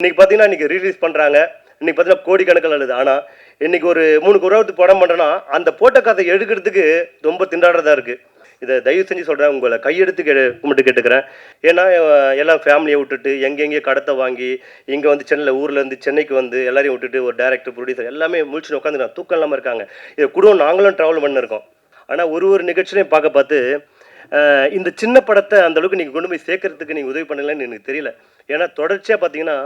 இன்னைக்கு பார்த்தீங்கன்னா இன்னைக்கு ரீலீஸ் பண்ணுறாங்க இன்னைக்கு பார்த்தீங்கன்னா கோடிக்கணக்கில் எழுது ஆனால் இன்னைக்கு ஒரு மூணு குறவத்து படம் பண்ணுறேன்னா அந்த போட்ட கதை எடுக்கிறதுக்கு ரொம்ப திண்டாடுறதா இருக்குது இதை தயவு செஞ்சு சொல்கிறேன் உங்களை கையெடுத்து கே கும்பிட்டு கேட்டுக்கிறேன். ஏன்னா எல்லாம் ஃபேமிலியை விட்டுட்டு எங்கெங்கே கடத்தை வாங்கி இங்கே வந்து சென்னையில் ஊர்லேருந்து சென்னைக்கு வந்து எல்லாரையும் விட்டுட்டு ஒரு டேரக்டர் ப்ரொடியூசர் எல்லாமே முழிச்சுன்னு உட்காந்துருக்காங்க. தூக்கம் இல்லாமல் இருக்காங்க. இதை குடும்பம் நாங்களும் ட்ராவல் பண்ணிருக்கோம். ஆனால் ஒரு ஒரு நிகழ்ச்சியிலையும் பார்க்க பார்த்து இந்த சின்ன படத்தை அந்தளவுக்கு நீங்கள் கொண்டு போய் சேர்க்கறதுக்கு நீங்கள் உதவி பண்ணலன்னு எனக்கு தெரியல. ஏன்னா தொடர்ச்சியாக பார்த்தீங்கன்னா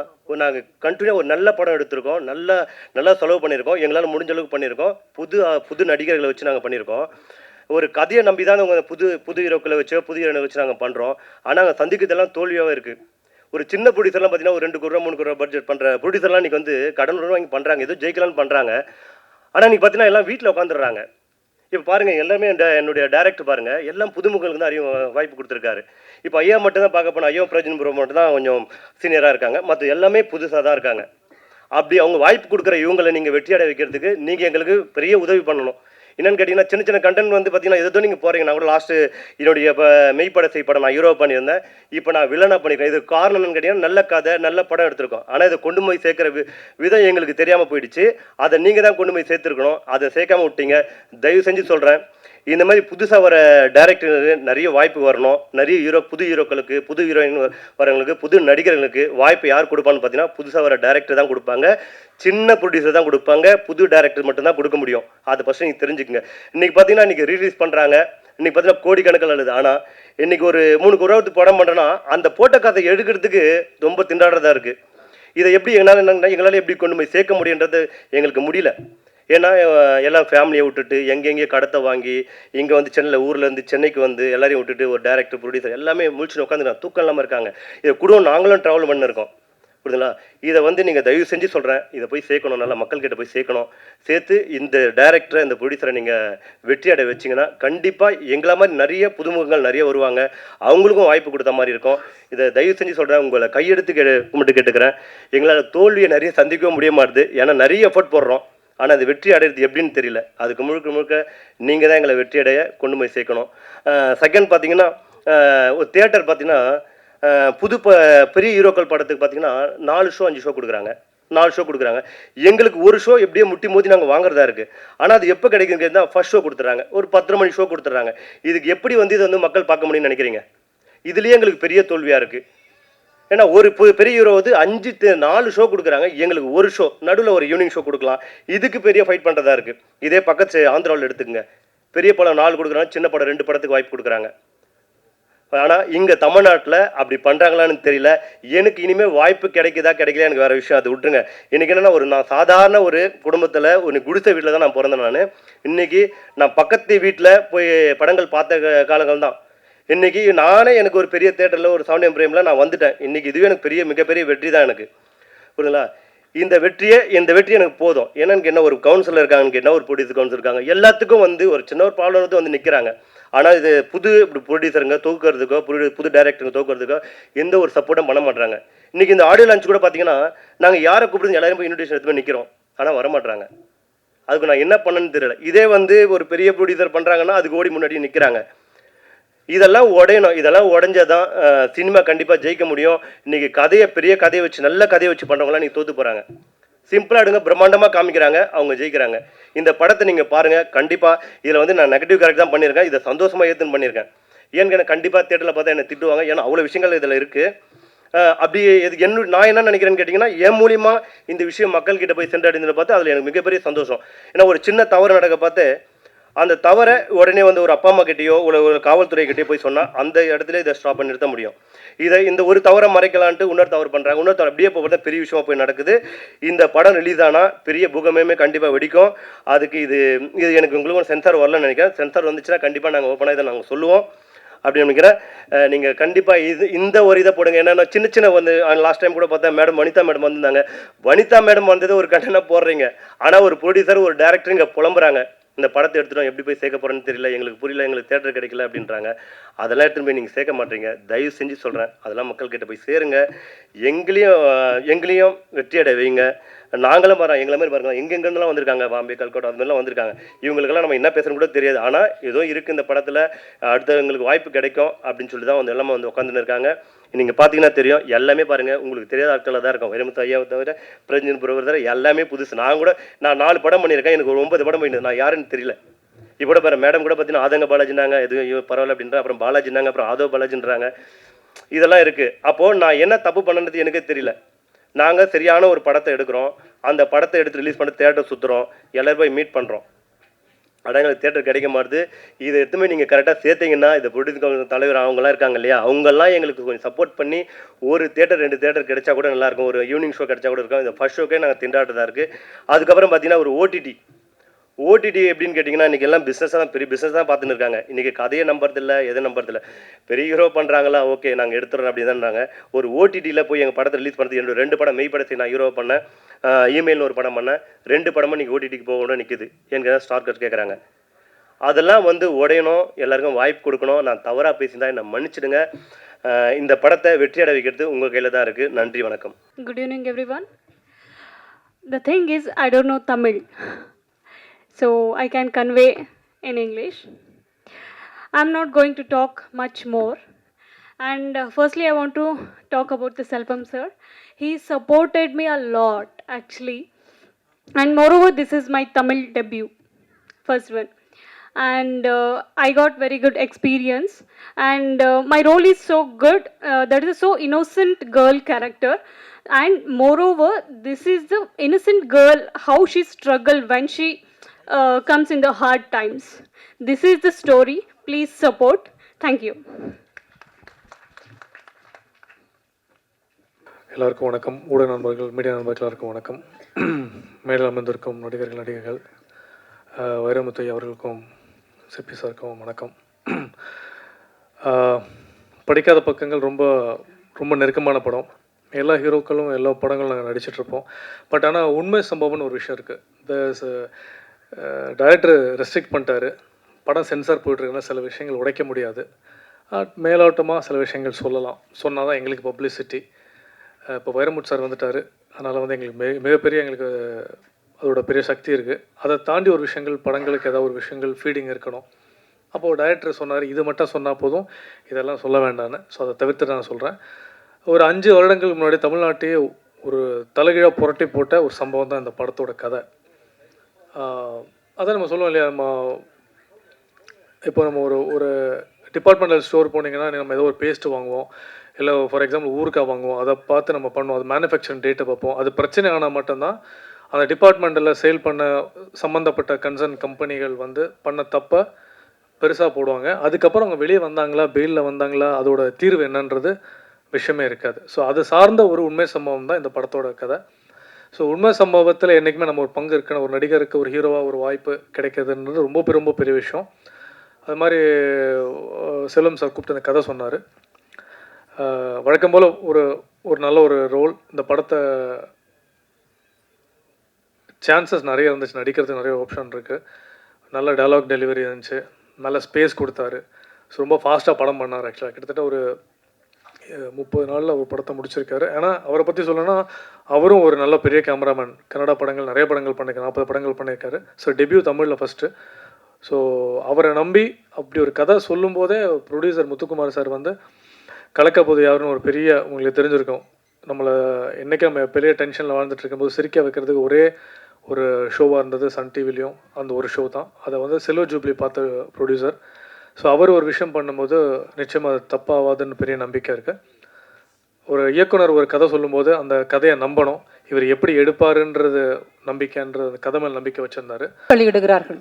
நாங்கள் கண்டினியூ ஒரு நல்ல படம் எடுத்திருக்கோம். நல்ல நல்லா செலவு பண்ணியிருக்கோம். எங்களால் முடிஞ்ச அளவுக்கு பண்ணியிருக்கோம். புது புது நடிகர்களை வச்சு நாங்கள் பண்ணியிருக்கோம். ஒரு கதையை நம்பி தான் உங்கள் புது புது ஹீரோக்களை வச்சோ புது ஹீரோனை வச்சு நாங்கள் பண்ணுறோம் ஆனால் நாங்கள் சந்திக்கிறதெல்லாம் தோல்வியாகவே இருக்குது ஒரு சின்ன ப்ரொடியூசர்லாம் பார்த்தீங்கன்னா ஒரு ரெண்டு கோடி ரூபா மூணு கோடி ரூபா பட்ஜெட் பண்ணுற ப்ரொடியூசர்லாம் இன்றைக்கி வந்து கடன் வாங்கி பண்ணுறாங்க ஏதோ ஜெயிக்கலாம்னு பண்ணுறாங்க ஆனால் இன்றைக்கி பார்த்தீங்கன்னா எல்லாம் வீட்டில் உட்காந்துடுறாங்க இப்போ பாருங்கள் எல்லாமே என்னுடைய டேரக்டர் பாருங்கள் எல்லாம் புதுமுகங்களுக்கு தான் அறிவு வாய்ப்பு கொடுத்துருக்காரு. இப்போ ஐயா மட்டும் தான் பார்க்க போனால் ஐயோ பிரஜன் ப்ரோ மட்டும் தான் கொஞ்சம் சீனியராக இருக்காங்க. மற்ற எல்லாமே புதுசாக தான் இருக்காங்க. அப்படி அவங்க வாய்ப்பு கொடுக்குற இவங்களை நீங்கள் வெற்றியாட வைக்கிறதுக்கு நீங்கள் எங்களுக்கு பெரிய உதவி பண்ணணும். என்னன்னு கேட்டிங்கன்னா சின்ன சின்ன கண்டென்ட் வந்து பார்த்தீங்கன்னா எதோ நீங்கள் போகிறீங்க நான் கூட லாஸ்ட்டு என்னுடைய இப்போ மெய்ப்படத்தை படம் நான் ஹீரோ பண்ணியிருந்தேன். இப்போ நான் வில்லனாக பண்ணியிருக்கேன். இது காரணம் கேட்டிங்கன்னா நல்ல கதை நல்ல படம் எடுத்திருக்கோம். ஆனால் இதை கொண்டு போய் சேர்க்குற விதம் எங்களுக்கு தெரியாமல் போயிடுச்சு. அதை நீங்கள் தான் கொண்டு போய் சேர்த்துருக்கணும். அதை சேர்க்காம விட்டீங்க. தயவு செஞ்சு சொல்கிறேன் இந்த மாதிரி புதுசாக வர டேரக்டருக்கு நிறைய வாய்ப்பு வரணும். நிறைய ஹீரோ புது ஹீரோக்களுக்கு புது ஹீரோயின் வரவங்களுக்கு புது நடிகர்களுக்கு வாய்ப்பு யார் கொடுப்பான்னு பார்த்தீங்கன்னா புதுசாக வர டேரக்டர் தான் கொடுப்பாங்க. சின்ன ப்ரொடியூசர் தான் கொடுப்பாங்க. புது டேரக்டர் மட்டும்தான் கொடுக்க முடியும். அதை ஃபஸ்ட்டு நீங்கள் தெரிஞ்சுக்கங்க. இன்றைக்கி பார்த்தீங்கன்னா இன்றைக்கி ரிலீஸ் பண்ணுறாங்க இன்றைக்கி பார்த்தீங்கன்னா கோடிக்கணக்கில் அழுது ஆனால் இன்றைக்கி ஒரு மூணு குறவத்து படம் பண்ணுறேன்னா அந்த போட்ட கதை எடுக்கிறதுக்கு ரொம்ப திண்டாடுறதா இருக்குது இதை எப்படி எங்களால் என்னங்கன்னா எங்களால் எப்படி கொண்டு போய் சேர்க்க முடியுன்றது எங்களுக்கு முடியல. ஏன்னா எல்லாம் ஃபேமிலியை விட்டுட்டு எங்கெங்கே கடத்தை வாங்கி இங்கே வந்து சென்னையில் ஊர்லேருந்து சென்னைக்கு வந்து எல்லாரையும் விட்டுட்டு ஒரு டேரக்டர் ப்ரொடியூசர் எல்லாமே முழிச்சுன்னு உட்காந்து தூக்கம் இல்லாமல் இருக்காங்க. இதை கூட நாங்களும் ட்ராவல் பண்ணிருக்கோம். புரியுதுங்களா? இதை வந்து நீங்கள் தயவு செஞ்சு சொல்கிறேன் இதை போய் சேர்க்கணும். நல்லா மக்கள்கிட்ட போய் சேர்க்கணும். சேர்த்து இந்த டைரக்டரை இந்த ப்ரொடியூசரை நீங்கள் வெற்றி அடைய வச்சிங்கன்னா கண்டிப்பாக எங்களை மாதிரி நிறைய புதுமுகங்கள் நிறைய வருவாங்க. அவங்களுக்கும் வாய்ப்பு கொடுத்த மாதிரி இருக்கும். இதை தயவு செஞ்சு சொல்கிறேன் உங்களை கையெடுத்து கே கும்பிட்டு கேட்டுக்கிறேன். எங்களால் தோல்வியை நிறைய சந்திக்கவும் முடிய மாட்டுது. ஏன்னா நிறைய எஃபர்ட் போடுறோம். ஆனால் அது வெற்றி அடையிறது எப்படின்னு தெரியல. அதுக்கு முழுக்க முழுக்க நீங்கள் தான் எங்களை வெற்றி அடைய கொண்டு போய் சேர்க்கணும். செகண்ட் பார்த்தீங்கன்னா ஒரு தியேட்டர் பார்த்தீங்கன்னா புது ப பெரிய ஹீரோக்கள் படத்துக்கு பார்த்தீங்கன்னா நாலு ஷோ அஞ்சு ஷோ கொடுக்குறாங்க. நாலு ஷோ கொடுக்குறாங்க. எங்களுக்கு ஒரு ஷோ எப்படியோ முட்டி மோதி நாங்கள் வாங்குறதா இருக்குது ஆனால் அது எப்போ கிடைக்குங்கிறது தான் ஃபஸ்ட் ஷோ கொடுத்துட்றாங்க. ஒரு பத்தரை மணி ஷோ கொடுத்துட்றாங்க. இதுக்கு எப்படி வந்து இதை வந்து மக்கள் பார்க்க முடியும்னு நினைக்கிறீங்க? இதுலேயே எங்களுக்கு பெரிய தோல்வியாக இருக்குது ஏன்னா ஒரு பெரிய ஹீரோ வந்து அஞ்சு நாலு ஷோ கொடுக்குறாங்க. எங்களுக்கு ஒரு ஷோ நடுவில் ஒரு ஈவினிங் ஷோ கொடுக்கலாம். இதுக்கு பெரிய ஃபைட் பண்ணுறதா இருக்குது இதே பக்கத்து ஆந்திராவில் எடுத்துக்கங்க. பெரிய படம் நாலு கொடுக்குறாங்க சின்ன படம் ரெண்டு படத்துக்கு வாய்ப்பு கொடுக்குறாங்க. ஆனால் இங்கே தமிழ்நாட்டில் அப்படி பண்ணுறாங்களான்னு தெரியல. எனக்கு இனிமேல் வாய்ப்பு கிடைக்குதா கிடைக்கல எனக்கு வேறு விஷயம். அது விட்டுருங்க. எனக்கு என்னென்னா ஒரு நான் சாதாரண ஒரு குடும்பத்தில் ஒரு குடிசை வீட்டில் தான் நான் பிறந்தேன் நான். இன்னைக்கு நான் பக்கத்து வீட்டில் போய் படங்கள் பார்த்த காலங்கள் தான். இன்னைக்கு நானே எனக்கு ஒரு பெரிய தேட்டரில் ஒரு சவுண்ட் எம்ப்ரேமில் நான் வந்துட்டேன். இன்னைக்கு இதுவே எனக்கு பெரிய மிகப்பெரிய வெற்றி தான் எனக்கு. புரியுதுங்களா? இந்த வெற்றியே இந்த வெற்றி எனக்கு போதும். என்னன்னு என்ன ஒரு கவுன்சிலர் இருக்காங்கன்னு கேட்டால் ஒரு ப்ரொடியூசர் கவுன்சிலர் இருக்காங்க எல்லாத்துக்கும் வந்து ஒரு சின்ன ஒரு ப்ராப்ளம் வந்து வந்து நிற்கிறாங்க ஆனால் இது புது இப்படி ப்ரொடியூசருங்க தூக்குறதுக்கோ புது புது டைரக்டருங்க தூக்குறதுக்கோ எந்த ஒரு சப்போர்ட்டும் பண்ண மாட்டாங்க இன்னைக்கு இந்த ஆடியோ லான்ச் கூட பார்த்தீங்கன்னா நாங்கள் யாரை கூப்பிடுங்க எல்லாரும் போய் இன்விடேஷன் எடுத்து போய் நிற்கிறோம் ஆனால் வரமாட்டாங்க அதுக்கு நான் என்ன பண்ணேன்னு தெரியல. இதே வந்து ஒரு பெரிய ப்ரொடியூசர் பண்ணுறாங்கன்னா அதுக்கு ஓடி முன்னாடி நிற்கிறாங்க இதெல்லாம் உடையணும். இதெல்லாம் உடஞ்சாதான் சினிமா கண்டிப்பாக ஜெயிக்க முடியும். இன்னைக்கு கதையை பெரிய கதையை வச்சு நல்ல கதையை வச்சு பண்ணுறவங்களாம் நீங்கள் தோத்து போகிறாங்க சிம்பிளாக எடுங்க பிரம்மாண்டமாக காமிக்கிறாங்க அவங்க ஜெயிக்கிறாங்க. இந்த படத்தை நீங்கள் பாருங்கள் கண்டிப்பாக இதில் வந்து நான் நெகட்டிவ் கேரக்டர் தான் பண்ணியிருக்கேன். இதை சந்தோஷமாக ஏற்றுன்னு பண்ணியிருக்கேன். ஏன்னு எனக்கு கண்டிப்பாக தேட்டரில் பார்த்தா என்னை திட்டுவாங்க. ஏன்னா அவ்வளோ விஷயங்கள் இதில் இருக்குது அப்படி இது என்ன நான் என்ன நினைக்கிறேன்னு கேட்டிங்கன்னா என் மூலியமாக இந்த விஷயம் மக்கள்கிட்ட போய் சென்றடைந்ததை பார்த்து அதில் எனக்கு மிகப்பெரிய சந்தோஷம். ஏன்னா ஒரு சின்ன தவறு நடக்க பார்த்து அந்த தவறை உடனே வந்து ஒரு அப்பா அம்மா கிட்டேயோ ஒரு ஒரு காவல்துறை கிட்டேயோ போய் சொன்னால் அந்த இடத்துல இதை ஸ்டாப் பண்ணி நிறுத்த முடியும். இதை இந்த ஒரு தவறை மறைக்கலான்ட்டு இன்னொரு தவறு பண்ணுறாங்க இன்னொரு தவறு அப்படியே போகிறத பெரிய விஷயமா போய் நடக்குது. இந்த படம் ரிலீஸ் ஆனால் பெரிய பூகமே கண்டிப்பாக வெடிக்கும். அதுக்கு இது இது எனக்கு உங்களுக்கும் சென்சார் வரலன்னு நினைக்கிறேன். சென்சார் வந்துச்சுன்னா கண்டிப்பாக நாங்கள் ஓப்பனாக இதை நாங்கள் சொல்லுவோம். அப்படின்னு நினைக்கிறேன். நீங்கள் கண்டிப்பாக இது இந்த ஒரு இதை போடுங்க. என்னென்னா சின்ன சின்ன வந்து லாஸ்ட் டைம் கூட பார்த்தா மேடம் வனிதா மேடம் வந்திருந்தாங்க. வனிதா மேடம் வந்தது ஒரு கண்டனா போடுறீங்க. ஆனால் ஒரு ப்ரொடியூசர் ஒரு டேரக்டர் இங்கே புலம்புறாங்க. இந்த படத்தை எடுத்துட்டோம் எப்படி போய் சேர்க்க போறேன்னு தெரியல எங்களுக்கு புரியல எங்களுக்கு தேட்டர் கிடைக்கல அப்படின்றாங்க. அதெல்லாம் எடுத்துன்னு போய் நீங்கள் சேர்க்க மாட்டீங்க. தயவு செஞ்சு சொல்கிறேன் அதெல்லாம் மக்கள்கிட்ட போய் சேருங்க. எங்களையும் எங்களையும் வெற்றி அடைய வைங்க. நாங்களும் வரோம் எங்களை மாதிரி பாருங்க எங்கெங்கெல்லாம் வந்திருக்காங்க பாம்பே கல்கோட்டா அது மாதிரிலாம் வந்திருக்காங்க. இவங்களுக்கெல்லாம் நம்ம என்ன பேசுறது கூட தெரியாது. ஆனால் ஏதோ இருக்குது இந்த படத்தில் அடுத்தவங்களுக்கு வாய்ப்பு கிடைக்கும் அப்படின்னு சொல்லி தான் வந்து எல்லாமே வந்து உட்காந்துன்னு இருக்காங்க. நீங்கள் பார்த்தீங்கன்னா தெரியும் எல்லாமே பாருங்கள் உங்களுக்கு தெரியாத ஆட்களில் தான் இருக்கும். வைரமுத்து ஐயாவை தவிர பிரஞ்சன் புரவர் தவிர எல்லாமே புதுசு. நான் கூட நான் நாலு படம் பண்ணியிருக்கேன் எனக்கு ஒரு ஒன்பது படம் பண்ணியிருந்தேன் நான் யாருன்னு தெரியல. இப்போ கூட பாரு மேடம் கூட பார்த்தீங்கன்னா ஆதங்க பாலாஜினாங்க எதுவும் ஐயோ பரவாயில்ல அப்படின்ற அப்புறம் பாலாஜினாங்க அப்புறம் ஆதோ பாலாஜின்றாங்க. இதெல்லாம் இருக்குது அப்போது நான் என்ன தப்பு பண்ணது எனக்கே தெரியல. நாங்கள் சரியான ஒரு படத்தை எடுக்கிறோம். அந்த படத்தை எடுத்து ரிலீஸ் பண்ணி தேட்டர் சுற்றுறோம் எல்லோரும் போய் மீட் பண்ணுறோம் ஆனால் எங்களுக்கு தேட்டர் கிடைக்க மாட்டுது இதை எடுத்துமே நீங்கள் கரெக்டாக சேர்த்தீங்கன்னா இந்த ப்ரொடியூசர் தலைவர் அவங்களாம் இருக்காங்க இல்லையா? அவங்கெல்லாம் எங்களுக்கு கொஞ்சம் சப்போர்ட் பண்ணி ஒரு தேட்டர் ரெண்டு தேட்டர் கிடைச்சா கூட நல்லாயிருக்கும் ஒரு ஈவினிங் ஷோ கிடைச்சா கூட இருக்கும். இந்த ஃபர்ஸ்ட் ஷோக்கே நாங்கள் திண்டாட்டதாக இருக்குது அதுக்கப்புறம் பார்த்தீங்கன்னா ஒரு ஓடிடி ஓடிடி எப்படின்னு கேட்டிங்கன்னா இன்றைக்கி எல்லாம் பிஸ்னஸ் தான் பெரிய பிஸ்னஸ் தான் பார்த்துன்னு இருக்காங்க. இன்றைக்கி கதையை நம்புறதில்ல எதை நம்புறதில்ல. பெரிய ஹீரோ பண்ணுறாங்களா ஓகே நாங்கள் எடுத்துறோம் அப்படி தான்றாங்க ஒரு ஓடிடியில் போய் எங்கள் படத்தை ரிலீஸ் பண்ணுறது என்னோட ரெண்டு படம் மெய் படத்தை நான் ஹீரோ பண்ணேன். இமெயில்னு ஒரு படம் பண்ணேன். ரெண்டு படமும் நீங்கள் ஓடிடிக்கு போகணும்னு நிற்கிது எனக்கு ஸ்டார் கட் கேட்குறாங்க அதெல்லாம் வந்து உடையணும் எல்லாருக்கும் வாய்ப்பு கொடுக்கணும். நான் தவறாக பேசியிருந்தா என்னை மன்னிச்சிடுங்க. இந்த படத்தை வெற்றி அடை வைக்கிறது உங்கள் கையில் தான் இருக்குது நன்றி வணக்கம். Good evening everyone the thing is I don't know Tamil so I can convey in English. I'm not going to talk much more. And uh, firstly, I want to talk about the Selvam sir. He supported me a lot, actually. And moreover, this is my Tamil debut, first one. And uh, I got very good experience. And uh, my role is so good. Uh, that is a so innocent girl character. And moreover, this is the innocent girl how she struggled when she uh, comes in the hard times. This is the story. Please support. Thank you. எல்லாருக்கும் வணக்கம் ஊடக நண்பர்கள் media நண்பர்கள் எல்லாருக்கும் வணக்கம் மேடல் அமர்ந்திருக்கும் நடிகர்கள் நடிகர்கள் வைரமுத்து அவர்களுக்கும் சிப்பி சாருக்கும் வணக்கம் படிக்காத பக்கங்கள் ரொம்ப ரொம்ப நெருக்கமான படம் எல்லா ஹீரோக்களும் எல்லா படங்களும் நாங்கள் நடிச்சிட்ருப்போம் பட் ஆனால் உண்மை சம்பவம்னு ஒரு விஷயம் இருக்குது த டைரக்டர் ரெஸ்ட்ரிக்ட் பண்ணிட்டாரு. படம் சென்சார் போயிட்டுருக்குன்னா சில விஷயங்கள் உடைக்க முடியாது. மேலோட்டமாக சில விஷயங்கள் சொல்லலாம். சொன்னால் தான் எங்களுக்கு பப்ளிசிட்டி இப்போ வைரமுட் சார் வந்துட்டார். அதனால் வந்து எங்களுக்கு மிக மிகப்பெரிய எங்களுக்கு அதோட பெரிய சக்தி இருக்குது அதை தாண்டி ஒரு விஷயங்கள் படங்களுக்கு ஏதாவது ஒரு விஷயங்கள் ஃபீடிங் இருக்கணும். அப்போது டைரக்டர் சொன்னார் இது மட்டும் சொன்னால் போதும். இதெல்லாம் சொல்ல வேண்டான்னு ஸோ அதை தவிர்த்து நான் சொல்கிறேன் ஒரு அஞ்சு வருடங்களுக்கு முன்னாடி தமிழ்நாட்டையே ஒரு தலைகீழாக புரட்டி போட்ட ஒரு சம்பவம் தான் இந்த படத்தோட கதை. அதான் நம்ம சொல்லுவோம் இல்லையா நம்ம இப்போ நம்ம ஒரு ஒரு டிபார்ட்மெண்டல் ஸ்டோர் போனீங்கன்னா நம்ம ஏதோ ஒரு பேஸ்ட் வாங்குவோம். இல்லை ஃபார் எக்ஸாம்பிள் ஊருக்காக வாங்குவோம். அதை பார்த்து நம்ம பண்ணுவோம். அது மேனுஃபேக்சரிங் டேட்டை பார்ப்போம். அது பிரச்சனை ஆனால் மட்டும்தான் அந்த டிபார்ட்மெண்ட்டில் சேல் பண்ண சம்மந்தப்பட்ட கன்சர்ன் கம்பெனிகள் வந்து பண்ண தப்பை பெருசாக போடுவாங்க. அதுக்கப்புறம் அவங்க வெளியே வந்தாங்களா பெயிலில் வந்தாங்களா அதோட தீர்வு என்னன்றது விஷயமே இருக்காது. ஸோ அது சார்ந்த ஒரு உண்மை சம்பவம் தான் இந்த படத்தோட கதை. ஸோ உண்மை சம்பவத்தில் என்றைக்குமே நம்ம ஒரு பங்கு இருக்குன்னு ஒரு நடிகருக்கு ஒரு ஹீரோவாக ஒரு வாய்ப்பு கிடைக்கிறதுன்றது ரொம்ப பெரிய- ரொம்ப பெரிய விஷயம். அது மாதிரி செல்வம் சார் கூப்பிட்டு அந்த கதை சொன்னார். வழக்கம் போல் ஒரு ஒரு நல்ல ஒரு ரோல் இந்த படத்தை சான்சஸ் நிறைய இருந்துச்சு. நடிக்கிறதுக்கு நிறைய ஆப்ஷன் இருக்குது நல்ல டைலாக் டெலிவரி இருந்துச்சு. நல்ல ஸ்பேஸ் கொடுத்தாரு. ஸோ ரொம்ப ஃபாஸ்ட்டாக படம் பண்ணார் ஆக்சுவலாக கிட்டத்தட்ட ஒரு முப்பது நாளில் ஒரு படத்தை முடிச்சிருக்காரு. ஏன்னா அவரை பற்றி சொல்லணும்னா அவரும் ஒரு நல்ல பெரிய கேமராமேன். கன்னடா படங்கள் நிறைய படங்கள் பண்ணியிருக்காரு நாற்பது படங்கள் பண்ணியிருக்காரு ஸோ டெபியூ தமிழில் ஃபஸ்ட்டு ஸோ அவரை நம்பி அப்படி ஒரு கதை சொல்லும்போதே ப்ரொடியூசர் முத்துக்குமார் சார் வந்து கலக்கப்போது யாருன்னு ஒரு பெரிய உங்களுக்கு தெரிஞ்சிருக்கும். நம்மளை என்றைக்கு நம்ம பெரிய டென்ஷனில் வாழ்ந்துட்டு இருக்கும்போது சிரிக்க வைக்கிறதுக்கு ஒரே ஒரு ஷோவாக இருந்தது சன் டிவிலையும் அந்த ஒரு ஷோ தான். அதை வந்து செல்வ ஜூப்ளி பார்த்த ப்ரொடியூசர் ஸோ அவர் ஒரு விஷயம் பண்ணும்போது நிச்சயமாக அது தப்பாகாதுன்னு பெரிய நம்பிக்கை இருக்குது ஒரு இயக்குனர் ஒரு கதை சொல்லும்போது அந்த கதையை நம்பணும். இவர் எப்படி எடுப்பாருன்றது நம்பிக்கைன்றது அந்த கதை மேல் நம்பிக்கை வச்சுருந்தாரு. வெளியிடுகிறார்கள்